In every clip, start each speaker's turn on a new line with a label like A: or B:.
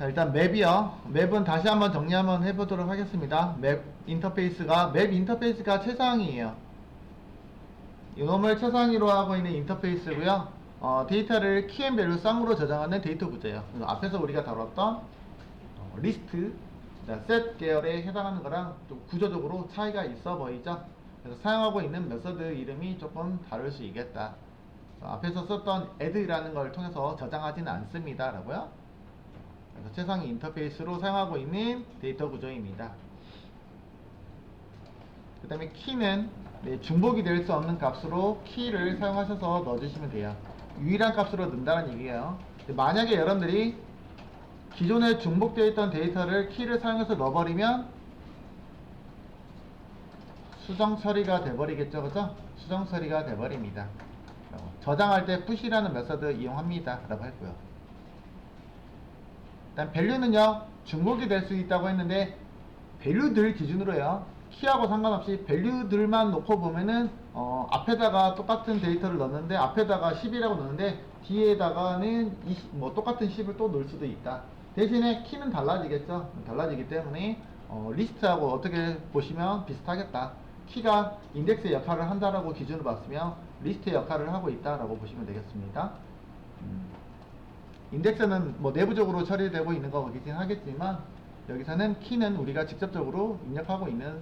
A: 자 일단 맵이요. 맵은 다시 한번 정리 한번 해보도록 하겠습니다. 맵 인터페이스가 맵 인터페이스가 최상위에요. 이놈을 최상위로 하고 있는 인터페이스고요. 어, 데이터를 키앤밸류 쌍으로 저장하는 데이터 구조예요. 앞에서 우리가 다뤘던 어, 리스트 자, 셋 계열에 해당하는 거랑 좀 구조적으로 차이가 있어 보이죠? 그래서 사용하고 있는 메서드 이름이 조금 다를 수 있겠다. 앞에서 썼던 add라는 걸 통해서 저장하지는 않습니다 라고요 최상위 인터페이스로 사용하고 있는 데이터 구조입니다. 그 다음에 키는 네, 중복이 될 수 없는 값으로 키를 사용하셔서 넣어주시면 돼요. 유일한 값으로 넣는다는 얘기예요. 만약에 여러분들이 기존에 중복되어 있던 데이터를 키를 사용해서 넣어버리면 수정 처리가 돼버리겠죠, 그죠? 수정 처리가 돼버립니다. 어, 저장할 때 push라는 메서드 이용합니다. 라고 했고요. 일단 밸류는요 중복이 될 수 있다고 했는데 밸류들 기준으로요 키하고 상관없이 밸류들만 놓고 보면은 어, 앞에다가 똑같은 데이터를 넣는데 앞에다가 10이라고 넣는데 뒤에다가는 20, 뭐 똑같은 10을 또 넣을 수도 있다. 대신에 키는 달라지겠죠? 달라지기 때문에 어, 리스트하고 어떻게 보시면 비슷하겠다. 키가 인덱스의 역할을 한다라고 기준으로 봤으면 리스트의 역할을 하고 있다라고 보시면 되겠습니다. 음. 인덱스는 뭐 내부적으로 처리되고 있는 거긴 하겠지만 여기서는 키는 우리가 직접적으로 입력하고 있는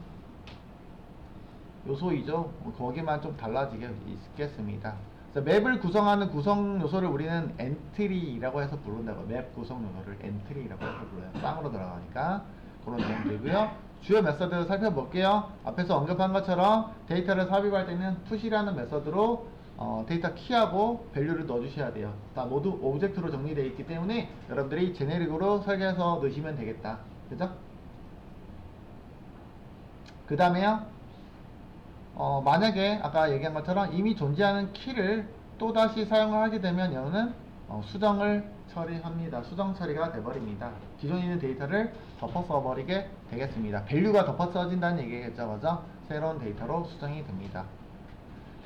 A: 요소이죠. 뭐 거기만 좀 달라지게 있겠습니다. 그래서 맵을 구성하는 구성 요소를 우리는 엔트리라고 해서 부른다고 맵 구성 요소를 엔트리라고 해서 불러요. 쌍으로 들어가니까 그런 내용들고요. 주요 메서드 살펴볼게요. 앞에서 언급한 것처럼 데이터를 삽입할 때는 push라는 메서드로 어, 데이터 키하고 밸류를 넣어주셔야 돼요. 다 모두 오브젝트로 정리되어 있기 때문에 여러분들이 제네릭으로 설계해서 넣으시면 되겠다. 그죠? 그 다음에요. 어, 만약에 아까 얘기한 것처럼 이미 존재하는 키를 또다시 사용을 하게 되면 여는 어, 수정을 처리합니다. 수정 처리가 돼버립니다. 기존에 있는 데이터를 덮어 써버리게 되겠습니다. 밸류가 덮어 써진다는 얘기겠죠. 그죠? 새로운 데이터로 수정이 됩니다.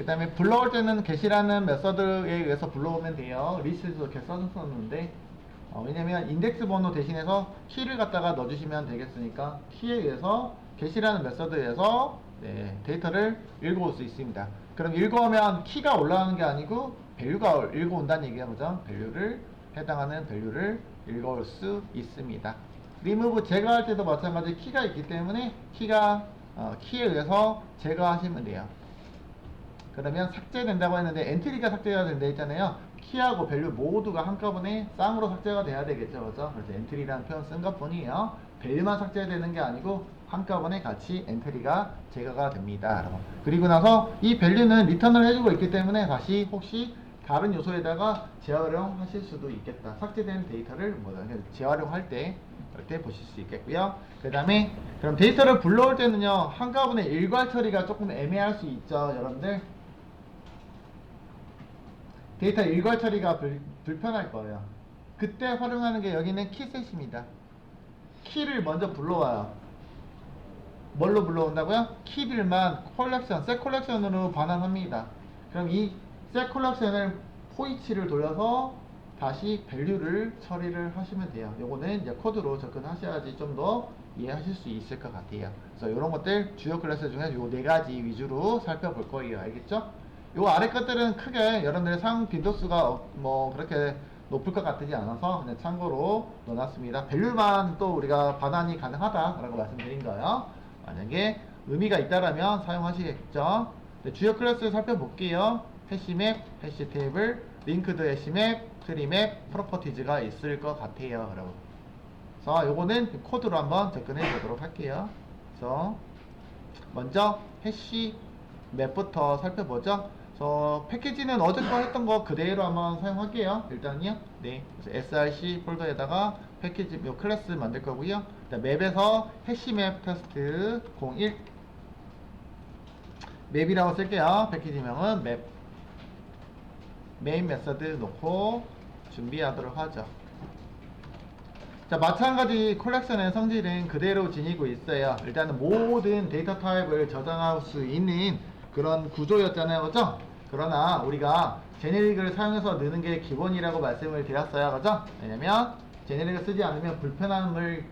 A: 그 다음에 불러올 때는 get이라는 메서드에 의해서 불러오면 돼요. 리스트에서 이렇게 써줬었는데 어, 왜냐면 인덱스 번호 대신해서 키를 갖다가 넣어주시면 되겠으니까 키에 의해서 get이라는 메서드에 의해서 네, 데이터를 읽어올 수 있습니다. 그럼 읽어오면 키가 올라가는 게 아니고 밸류가 읽어온다는 얘기야 그죠? 밸류를 해당하는 밸류를 읽어올 수 있습니다. remove 제거할 때도 마찬가지 키가 있기 때문에 키가 어, 키에 의해서 제거하시면 돼요. 그러면 삭제된다고 했는데 엔트리가 삭제가 된다 했잖아요. 키하고 밸류 모두가 한꺼번에 쌍으로 삭제가 돼야 되겠죠. 그죠? 그래서 엔트리라는 표현 쓴 것 뿐이에요. 밸류만 삭제되는 게 아니고 한꺼번에 같이 엔트리가 제거가 됩니다. 여러분. 그리고 나서 이 밸류는 리턴을 해주고 있기 때문에 다시 혹시 다른 요소에다가 재활용하실 수도 있겠다. 삭제된 데이터를 뭐 재활용할 때 그때 보실 수 있겠고요. 그 다음에 그럼 데이터를 불러올 때는요 한꺼번에 일괄 처리가 조금 애매할 수 있죠, 여러분들. 데이터 일괄 처리가 불, 불편할 거예요. 그때 활용하는 게 여기는 키셋입니다. 키를 먼저 불러와요. 뭘로 불러온다고요? 키들만 콜렉션, 셋 콜렉션으로 반환합니다. 그럼 이셋 콜렉션을 포이치를 돌려서 다시 밸류를 처리를 하시면 돼요. 요거는 이제 코드로 접근하셔야지 좀 더 이해하실 수 있을 것 같아요. 그래서 이런 것들 주요 클래스 중에 요 네 가지 위주로 살펴볼 거예요. 알겠죠? 요 아래 것들은 크게 여러분들의 사용 빈도수가 어- 뭐 그렇게 높을 것 같지 않아서 그냥 참고로 넣어놨습니다. 밸류만 또 우리가 반환이 가능하다라고 말씀드린 거예요. 만약에 의미가 있다라면 사용하시겠죠. 네, 주요 클래스 살펴볼게요. 해시맵, 해시 테이블, 링크드 해시맵, 트리맵, 프로퍼티즈가 있을 것 같아요, 여러분. 그래서 요거는 코드로 한번 접근해 보도록 할게요. 그래서 먼저 해시 맵부터 살펴보죠. 그래서 패키지는 어제 거 했던 거 그대로 한번 사용할게요. 일단요. 네. 그래서 src 폴더에다가 패키지 요 클래스 만들 거고요. 맵에서 해시맵 테스트 01 맵이라고 쓸게요. 패키지명은 맵 메인 메서드 놓고 준비하도록 하죠. 자, 마찬가지 콜렉션의 성질은 그대로 지니고 있어요. 일단은 모든 데이터 타입을 저장할 수 있는 그런 구조였잖아요. 그죠? 그러나 우리가 제네릭을 사용해서 넣는 게 기본이라고 말씀을 드렸어요. 그죠? 왜냐면 제네릭을 쓰지 않으면 불편함을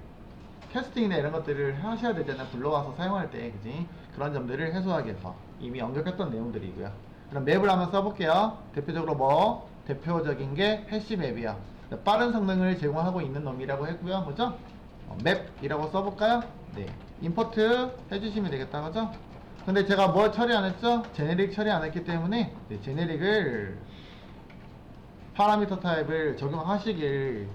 A: 캐스팅이나 이런 것들을 하셔야 되잖아요. 불러와서 사용할 때, 그지? 그런 점들을 해소하기 위해서 이미 언급했던 내용들이고요. 그럼 맵을 한번 써볼게요. 대표적으로 뭐? 대표적인 게 해시 맵이야. 빠른 성능을 제공하고 있는 놈이라고 했고요. 그죠? 어, 맵이라고 써볼까요? 네. 임포트 해주시면 되겠다. 그죠? 근데 제가 뭘 처리 안 했죠? 제네릭 처리 안 했기 때문에 네, 제네릭을 파라미터 타입을 적용하시길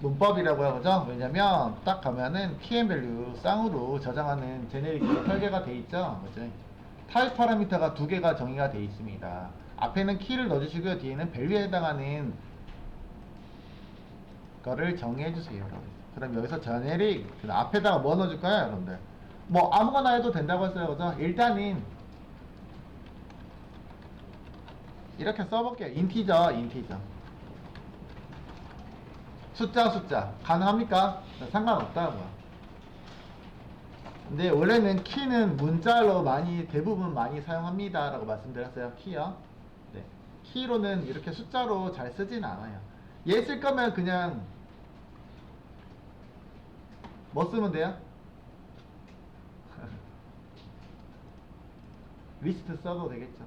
A: 문법이라고요, 그죠? 왜냐면 딱 가면은 keyvalue 쌍으로 저장하는 제네릭이 설계가 돼 있죠, 그죠? 타입 파라미터가 두 개가 정의가 돼 있습니다. 앞에는 키를 넣어주시고요, 뒤에는 밸류에 해당하는 거를 정의해 주세요, 여러분. 그럼 여기서 제네릭 그 앞에다가 뭐 넣어줄까요, 여러분들? 뭐 아무거나 해도 된다고 했어요, 그죠? 일단은 이렇게 써볼게요. 인티저, 인티저. 숫자, 숫자. 가능합니까? 상관없다고요. 근데 원래는 키는 문자로 많이, 대부분 많이 사용합니다. 라고 말씀드렸어요. 키요. 네. 키로는 이렇게 숫자로 잘 쓰진 않아요. 얘 쓸 거면 그냥 뭐 쓰면 돼요? 리스트 써도 되겠죠.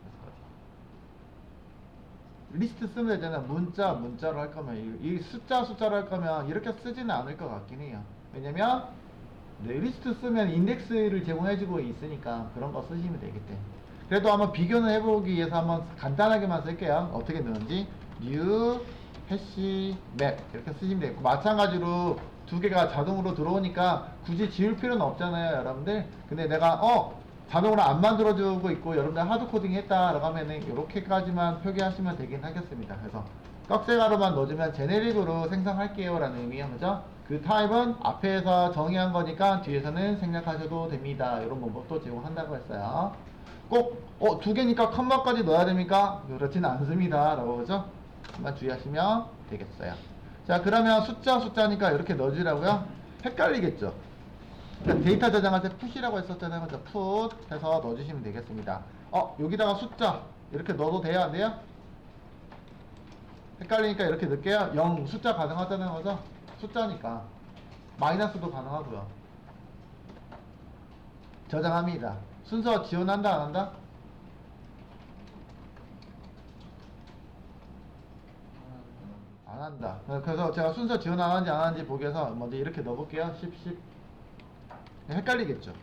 A: 리스트 쓰면 되잖아. 문자, 문자로 할 거면. 이, 이 숫자, 숫자로 할 거면 이렇게 쓰지는 않을 것 같긴 해요. 왜냐면, 네, 리스트 쓰면 인덱스를 제공해주고 있으니까 그런 거 쓰시면 되겠대. 그래도 한번 비교는 해보기 위해서 한번 간단하게만 쓸게요. 어떻게 넣는지. new, 해시, 맵. 이렇게 쓰시면 되겠고. 마찬가지로 두 개가 자동으로 들어오니까 굳이 지울 필요는 없잖아요, 여러분들. 근데 내가, 어! 자동으로 안 만들어주고 있고 여러분들 하드 코딩 했다라고 하면은 이렇게까지만 표기하시면 되긴 하겠습니다. 그래서 떡새가루만 넣어주면 제네릭으로 생성할게요 라는 의미예요. 그죠? 그 타입은 앞에서 정의한 거니까 뒤에서는 생략하셔도 됩니다. 이런 방법도 제공한다고 했어요. 꼭, 어, 두 개니까 컴마까지 넣어야 됩니까? 그렇지는 않습니다. 라고 그죠? 한번 주의하시면 되겠어요. 자, 그러면 숫자 숫자니까 이렇게 넣어주라고요? 헷갈리겠죠? 그러니까 데이터 저장할 때 풋이라고 했었잖아요. 그죠? 풋 해서 넣어주시면 되겠습니다. 어, 여기다가 숫자 이렇게 넣어도 돼요? 안 돼요? 헷갈리니까 이렇게 넣을게요. 0 숫자 가능하잖아요. 그죠? 숫자니까. 마이너스도 가능하고요. 저장합니다. 순서 지원한다 안 한다? 안 한다. 그래서 제가 순서 지원 안 하는지 안 하는지 보기 위해서 먼저 이렇게 넣어볼게요. 10, 10. 헷갈리겠죠.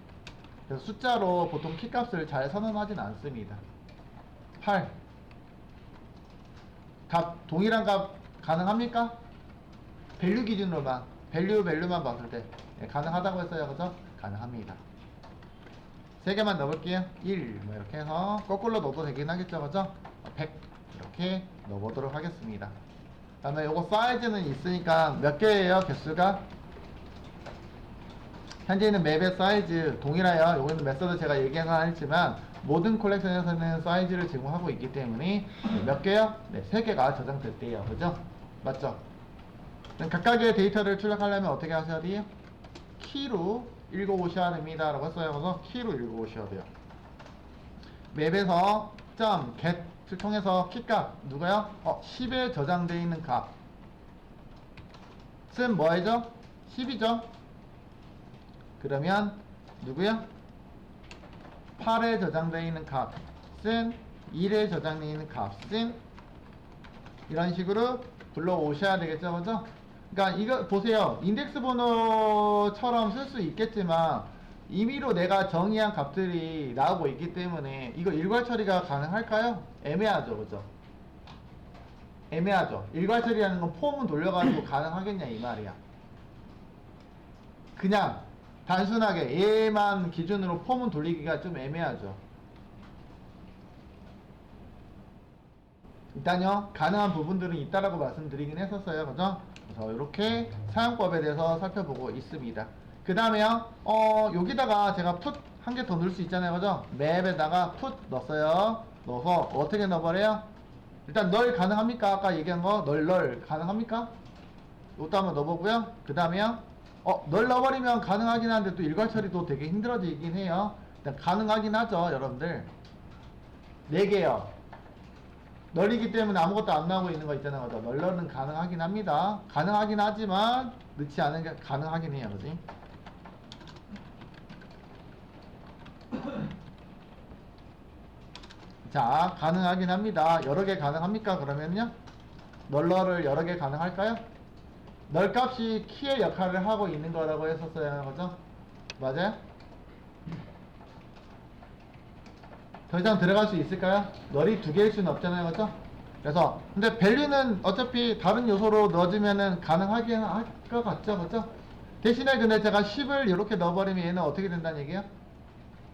A: 그래서 숫자로 보통 키값을 잘 선언하진 않습니다. 8. 값, 동일한 값 가능합니까? 밸류 기준으로만, 밸류, 밸류만 봤을 때 예, 가능하다고 했어요. 그죠? 가능합니다. 세 개만 넣어볼게요. 1, 뭐 이렇게 해서 거꾸로 넣어도 되긴 하겠죠. 그죠? 100 이렇게 넣어보도록 하겠습니다. 그 다음에 요거 사이즈는 있으니까 몇 개예요? 개수가? 현재 있는 맵의 사이즈 동일하여 요거는 메서드 제가 얘기한 건 아니지만 모든 콜렉션에서는 사이즈를 제공하고 있기 때문에 몇 개요? 네, 세 개가 저장됐대요. 그죠? 맞죠? 각각의 데이터를 출력하려면 어떻게 하셔야 돼요? 키로 읽어 오셔야 됩니다. 라고 했어요. 그래서 키로 읽어 오셔야 돼요. 맵에서 점 get을 통해서 키값 누가요? 어, 10에 저장되어 있는 값은 뭐죠? 10이죠? 그러면 누구야? 8에 저장되어 있는 값은 1에 저장되어 있는 값은 이런 식으로 불러오셔야 되겠죠, 그죠? 그러니까 이거 보세요. 인덱스 번호처럼 쓸 수 있겠지만 임의로 내가 정의한 값들이 나오고 있기 때문에 이거 일괄 처리가 가능할까요? 애매하죠, 그죠? 애매하죠. 일괄 처리하는 건 폼은 돌려가지고 가능하겠냐 이 말이야. 그냥 단순하게 얘만 기준으로 폼은 돌리기가 좀 애매하죠. 일단요 가능한 부분들은 있다라고 말씀드리긴 했었어요. 그죠? 그래서 이렇게 사용법에 대해서 살펴보고 있습니다. 그 다음에요 어 여기다가 제가 풋 한 개 더 넣을 수 있잖아요. 그죠? 맵에다가 풋 넣었어요. 넣어서 어떻게 넣어버려요? 일단 널 가능합니까? 아까 얘기한 거널널 가능합니까? 이것도 한번 넣어보고요. 그 다음에요 어, 널 넣어버리면 가능하긴 한데 또 일괄 처리도 되게 힘들어지긴 해요 일단 가능하긴 하죠 여러분들 4개요 널이기 때문에 아무것도 안 나오고 있는 거 있잖아요. 그죠? 널러는 가능하긴 합니다. 가능하긴 하지만 넣지 않은 게 가능하긴 해요. 그지? 자, 가능하긴 합니다. 여러 개 가능합니까? 그러면요? 널러를 여러 개 가능할까요? 널 값이 키의 역할을 하고 있는 거라고 했었어야 하는 거죠? 맞아요? 더 이상 들어갈 수 있을까요? 널이 두 개일 수는 없잖아요, 그죠? 그래서 근데 밸류는 어차피 다른 요소로 넣어주면은 가능하긴 할 것 같죠, 그죠? 대신에 근데 제가 10을 이렇게 넣어버리면 얘는 어떻게 된다는 얘기예요?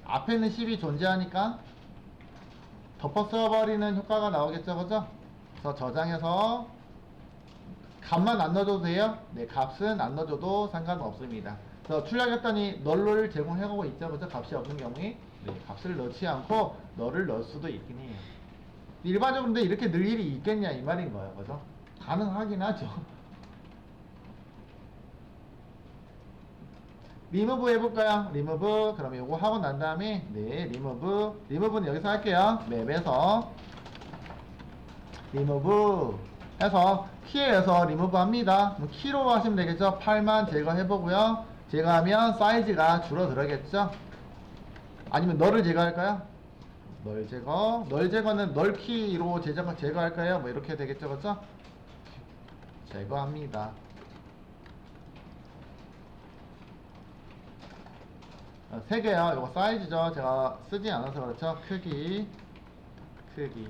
A: 앞에는 10이 존재하니까 덮어 써버리는 효과가 나오겠죠, 그죠? 그래서 저장해서 값만 안 넣어줘도 돼요? 네, 값은 안 넣어줘도 상관없습니다. 그래서 출력했더니 널을 제공해가고 있죠, 그죠? 값이 없는 경우에 네, 값을 넣지 않고 너를 넣을 수도 있긴 해요. 일반적으로 이렇게 늘 일이 있겠냐 이 말인 거예요, 그죠? 가능하긴 하죠. 리무브 해볼까요? 리무브 그러면 요거 하고 난 다음에 네 리무브 리무브는 여기서 할게요 맵에서 리무브 해서 키에서 리무브 합니다 그럼 키로 하시면 되겠죠 8만 제거해보고요 제거하면 사이즈가 줄어들겠죠 아니면 널을 제거할까요? 널 제거 널 제거는 널 키로 제거, 제거할까요? 뭐 이렇게 되겠죠 그죠? 제거합니다 어, 세 개요. 이거 사이즈죠. 제가 쓰지 않아서 그렇죠. 크기, 크기.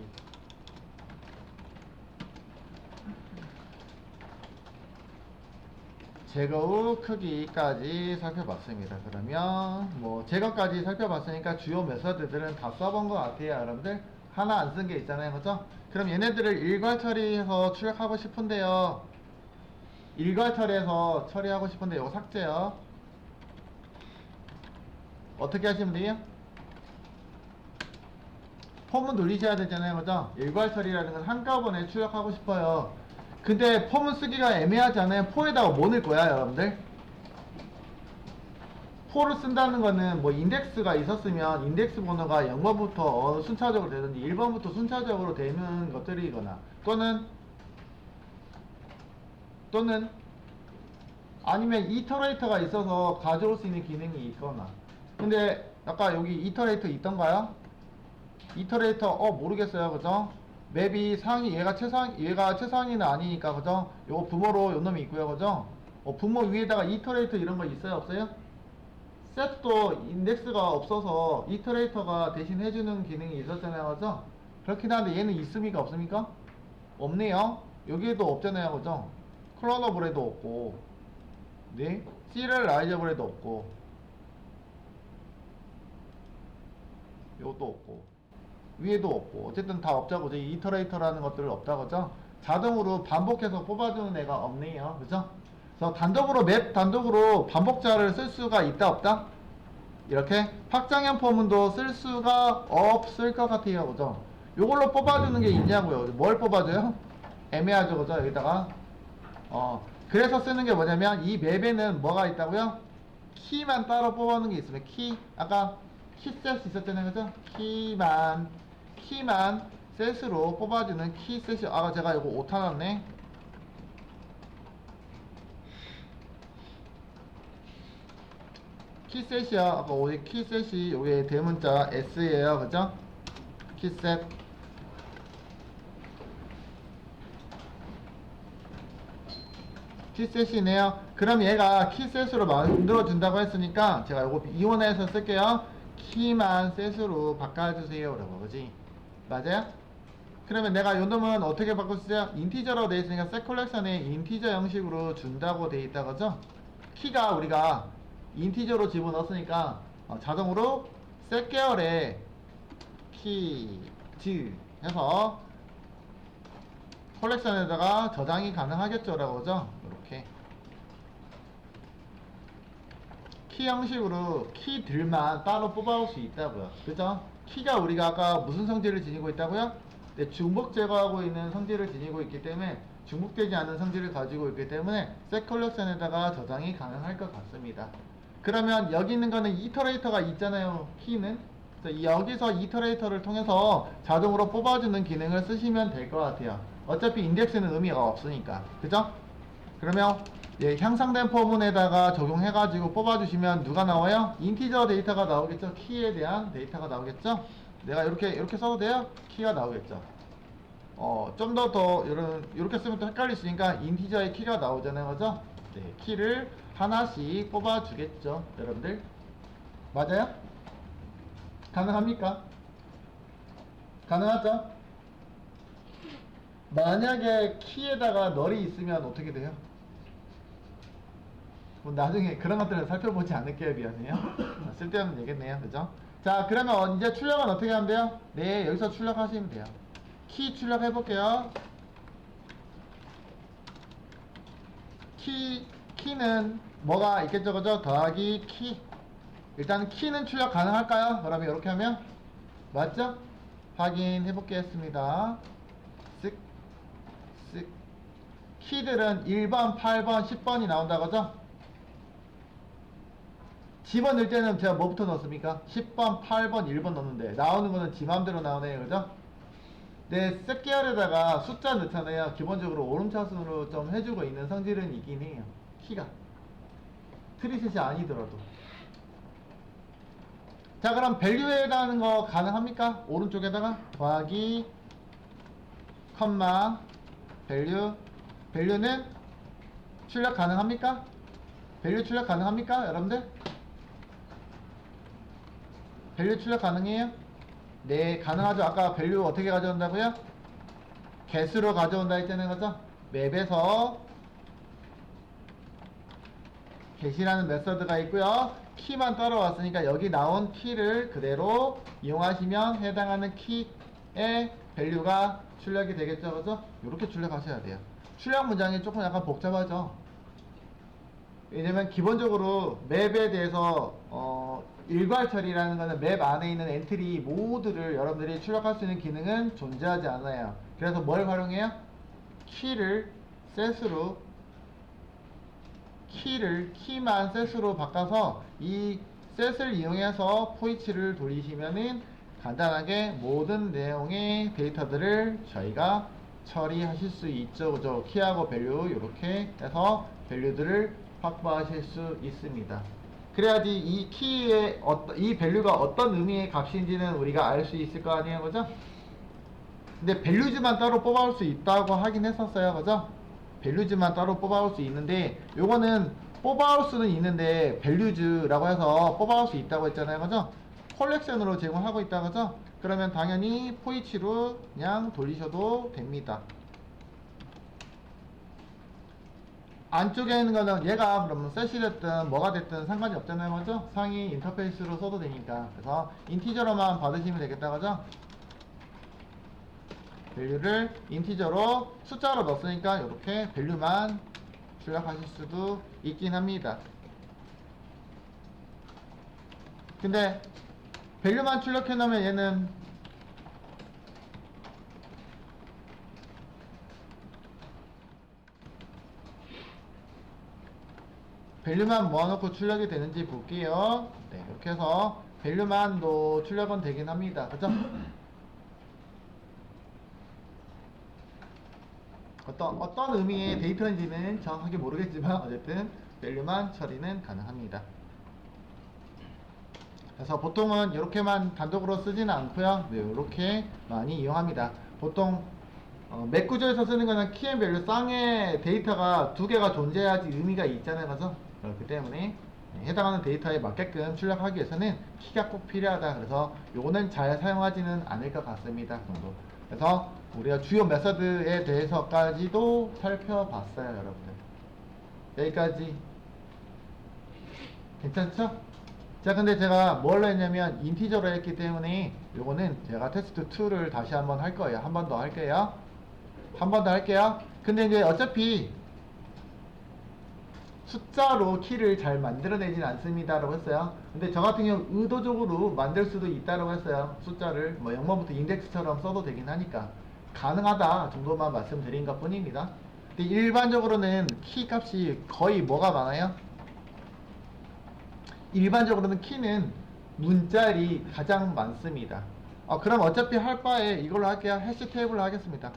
A: 제거 후 크기까지 살펴봤습니다. 그러면 뭐 제거까지 살펴봤으니까 주요 메서드들은 다 써본 것 같아요. 여러분들 하나 안 쓴 게 있잖아요. 그죠? 그럼 얘네들을 일괄 처리해서 출력하고 싶은데요. 일괄 처리해서 처리하고 싶은데 이거 삭제요. 어떻게 하시면 돼요? 폼은 돌리셔야 되잖아요, 그죠? 일괄 처리라는 건 한꺼번에 출력하고 싶어요. 근데 폼은 쓰기가 애매하잖아요. 포에다가 뭐 넣을 거야, 여러분들? 포를 쓴다는 거는 뭐 인덱스가 있었으면 인덱스 번호가 0번부터 어, 순차적으로 되든지 1번부터 순차적으로 되는 것들이거나 또는 또는 아니면 이터레이터가 있어서 가져올 수 있는 기능이 있거나 근데 아까 여기 이터레이터 있던가요? 이터레이터 어 모르겠어요 그죠? 맵이 상위 얘가 최상 얘가 최상위는 아니니까 그죠? 요거 부모로 요 놈이 있고요 그죠? 어 부모 위에다가 이터레이터 이런 거 있어요 없어요? 셋도 인덱스가 없어서 이터레이터가 대신 해주는 기능이 있었잖아요 그죠? 그렇긴 한데 얘는 있습니까 없습니까? 없네요 여기에도 없잖아요 그죠? 클로너블에도 없고 네? 시리얼 라이저블에도 없고 이것도 없고 위에도 없고 어쨌든 다 없자고 저 이터레이터라는 것들을 없다고죠? 자동으로 반복해서 뽑아주는 애가 없네요. 그죠? 그래서 단독으로 맵 단독으로 반복자를 쓸 수가 있다 없다? 이렇게 확장형 포문도 쓸 수가 없을 것 같아요. 그죠? 요걸로 뽑아주는 게 있냐고요. 뭘 뽑아줘요? 애매하죠. 그죠? 여기다가. 어 그래서 쓰는 게 뭐냐면 이 맵에는 뭐가 있다고요? 키만 따로 뽑아놓은 게 있으면 키. 아까 키셋 있었잖아요. 그죠? 키만 키만 셋으로 뽑아주는 키 셋이 아 제가 이거 오타 났네 키셋이요 아까 우리 키셋이 여기 대문자 S예요 그죠 키셋 키셋이네요. 그럼 얘가 키셋으로 만들어 준다고 했으니까 제가 이거 이원해서 쓸게요. 키만 셋으로 바꿔주세요. 라고 그지? 맞아요? 그러면 내가 요 놈은 어떻게 바꿀 수 있어요? 인티저로 돼 있으니까 셋 컬렉션에 인티저 형식으로 준다고 돼 있다 그죠? 키가 우리가 인티저로 집어넣었으니까 어, 자동으로 셋 계열의 키즈 해서 컬렉션에다가 저장이 가능하겠죠 라고 그죠? 이렇게 키 형식으로 키들만 따로 뽑아올 수 있다고요 그죠? 키가 우리가 아까 무슨 성질을 지니고 있다고요? 네, 중복 제거하고 있는 성질을 지니고 있기 때문에 중복되지 않은 성질을 가지고 있기 때문에 셋 컬렉션에다가 저장이 가능할 것 같습니다 그러면 여기 있는 거는 이터레이터가 있잖아요 키는 여기서 이터레이터를 통해서 자동으로 뽑아주는 기능을 쓰시면 될 것 같아요. 어차피 인덱스는 의미가 없으니까. 그죠? 그러면 예, 향상된 포문에다가 적용해가지고 뽑아주시면 누가 나와요? 인티저 데이터가 나오겠죠? 키에 대한 데이터가 나오겠죠? 내가 이렇게 이렇게 써도 돼요? 키가 나오겠죠? 어, 좀 더 더 이런 이렇게 쓰면 또 있으니까 인티저의 키가 나오잖아요, 그죠? 네, 키를 하나씩 뽑아주겠죠, 여러분들. 맞아요? 가능합니까? 가능하죠? 만약에 키에다가 널이 있으면 어떻게 돼요? 뭐 나중에 그런 것들은 살펴보지 않을게요, 미안해요. 아, 쓸데없는 얘기겠네요, 그죠? 자, 그러면 이제 출력은 어떻게 하면 돼요? 네, 여기서 출력하시면 돼요. 키 출력해 볼게요. 키, 키는 뭐가 있겠죠, 그죠? 더하기 키. 일단 키는 출력 가능할까요? 그러면 이렇게 하면 맞죠? 확인해 보겠습니다. 쓱, 쓱. 키들은 1번, 8번, 10번이 나온다, 그죠? 집어넣을 때는 제가 뭐부터 넣습니까? 10번, 8번, 1번 넣는데 나오는 거는 지 맘대로 나오네요, 그죠? 네, 셋계열에다가 숫자 넣잖아요. 기본적으로 오름차순으로 좀 해주고 있는 성질은 있긴 해요. 키가. 트리셋이 아니더라도. 자, 그럼 밸류에다는 거 가능합니까? 오른쪽에다가 더하기, 컴마, 밸류. 밸류는 출력 가능합니까? 밸류 출력 가능합니까? 여러분들? 밸류 출력 가능해요? 네, 가능하죠. 아까 밸류 어떻게 가져온다고요? 개수로 가져온다 했잖아요. 그죠? 맵에서 get이라는 메서드가 있고요. 키만 따라왔으니까 여기 나온 키를 그대로 이용하시면 해당하는 키의 밸류가 출력이 되겠죠. 그죠? 이렇게 출력하셔야 돼요. 출력 문장이 조금 약간 복잡하죠. 왜냐면 기본적으로 맵에 대해서 어, 일괄 처리라는 것은 맵 안에 있는 엔트리 모두를 여러분들이 출력할 수 있는 기능은 존재하지 않아요. 그래서 뭘 활용해요? 키를 셋으로 키를 키만 셋으로 바꿔서 이 셋을 이용해서 포이치를 돌리시면은 간단하게 모든 내용의 데이터들을 저희가 처리하실 수 있죠. 그죠? 키하고 밸류 이렇게 해서 밸류들을 확보하실 수 있습니다. 그래야지 이 키의 어떤 이 밸류가 어떤 의미의 값인지는 우리가 알 수 있을 거 아니에요, 그죠? 근데 밸류즈만 따로 뽑아올 수 있다고 하긴 했었어요, 그죠? 밸류즈만 따로 뽑아올 수 있는데 요거는 뽑아올 수는 있는데 밸류즈라고 해서 뽑아올 수 있다고 했잖아요, 그죠? 콜렉션으로 제공하고 있다, 그죠? 그러면 당연히 포이치로 그냥 돌리셔도 됩니다. 안쪽에 있는 거는 얘가 그러면 셋이 됐든 뭐가 됐든 상관이 없잖아요 그죠? 상위 인터페이스로 써도 되니까 그래서 인티저로만 받으시면 되겠다 그죠? 밸류를 인티저로 숫자로 넣었으니까 이렇게 밸류만 출력하실 수도 있긴 합니다 근데 밸류만 출력해 놓으면 얘는 밸류만 모아놓고 출력이 되는지 볼게요. 네, 이렇게 해서 밸류만도 출력은 되긴 합니다. 그죠? 어떤, 어떤 의미의 데이터인지는 정확하게 모르겠지만, 어쨌든, 밸류만 처리는 가능합니다. 그래서 보통은 이렇게만 단독으로 쓰지는 않고요. 네, 이렇게 많이 이용합니다. 보통 어, 맥 구조에서 쓰는 거는 키앤밸류 쌍의 데이터가 두 개가 존재해야지 의미가 있잖아요, 그래서 그렇기 때문에 네, 해당하는 데이터에 맞게끔 출력하기 위해서는 키가 꼭 필요하다. 그래서 요거는 잘 사용하지는 않을 것 같습니다. 정도. 그래서 우리가 주요 메서드에 대해서까지도 살펴봤어요, 여러분들. 여기까지 괜찮죠? 자 근데 제가 뭘로 했냐면 인티저로 했기 때문에 요거는 제가 테스트 2를 다시 한번 할 거예요 한 번 더 할게요 한 번 더 할게요 근데 이제 어차피 숫자로 키를 잘 만들어내진 않습니다 라고 했어요 근데 저 같은 경우 의도적으로 만들 수도 있다고 했어요 숫자를 뭐 0번부터 인덱스처럼 써도 되긴 하니까 가능하다 정도만 말씀드린 것 뿐입니다 근데 일반적으로는 키 값이 거의 뭐가 많아요? 일반적으로는 키는 문자리 가장 많습니다. 어, 그럼 어차피 할 바에 이걸로 할게요. 해시 테이블로 하겠습니다.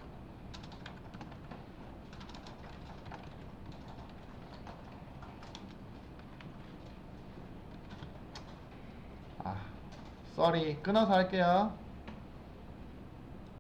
A: 아, 쏘리 끊어서 할게요.